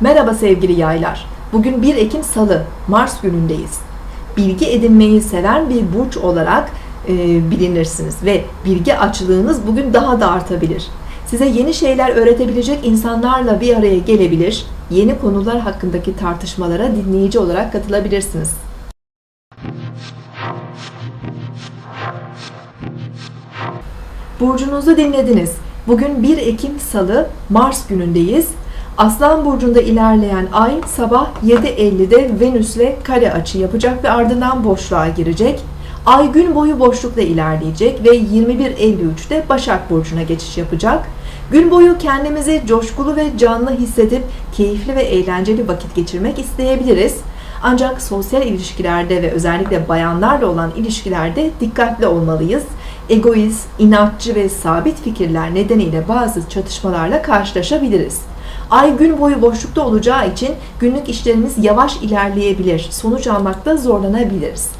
Merhaba sevgili yaylar. Bugün 1 Ekim Salı, Mars günündeyiz. Bilgi edinmeyi seven bir burç olarak e, bilinirsiniz ve bilgi açlığınız bugün daha da artabilir. Size yeni şeyler öğretebilecek insanlarla bir araya gelebilir, yeni konular hakkındaki tartışmalara dinleyici olarak katılabilirsiniz. Burcunuzu dinlediniz. Bugün 1 Ekim Salı, Mars günündeyiz. Aslan burcunda ilerleyen ay sabah 7.50'de Venüs'le kare açı yapacak ve ardından boşluğa girecek. Ay gün boyu boşlukta ilerleyecek ve 21.53'te Başak Burcu'na geçiş yapacak. Gün boyu kendimizi coşkulu ve canlı hissedip keyifli ve eğlenceli vakit geçirmek isteyebiliriz. Ancak sosyal ilişkilerde ve özellikle bayanlarla olan ilişkilerde dikkatli olmalıyız. Egoist, inatçı ve sabit fikirler nedeniyle bazı çatışmalarla karşılaşabiliriz. Ay gün boyu boşlukta olacağı için günlük işlerimiz yavaş ilerleyebilir, sonuç almakta zorlanabiliriz.